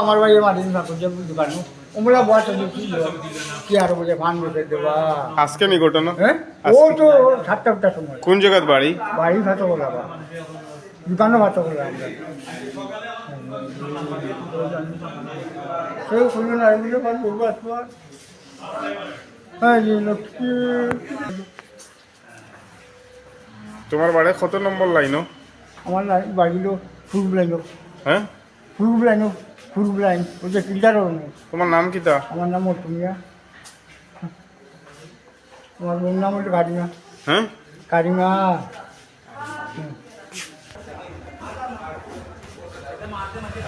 আমার বাড়ি মাটি থাকুন দোকান ওমরা বয়স কি আর বলে ভান বসে দেবা। আজকে নি ঘটনা হ্যাঁ? ও তো সাতটা আটটার সময়। কোন জায়গার বাড়ি? বাড়ি ভাত বলা দোকানও ভাত বলা আমরা। কেউ শুনবে না এগুলো করব আসব তোমার বাড়ি কত নম্বর লাইনও আমার বাড়িলো ফুরব লাইনও হ্যাঁ? ফুরব লাইনও ফুরব লাইন ওই যে কিলদার তোমার নাম কিতা আমার নাম অটুমিয়া তোমার বোন নাম হলো কারিমা। হ্যাঁ? কারিমা। মাঝে মাঝে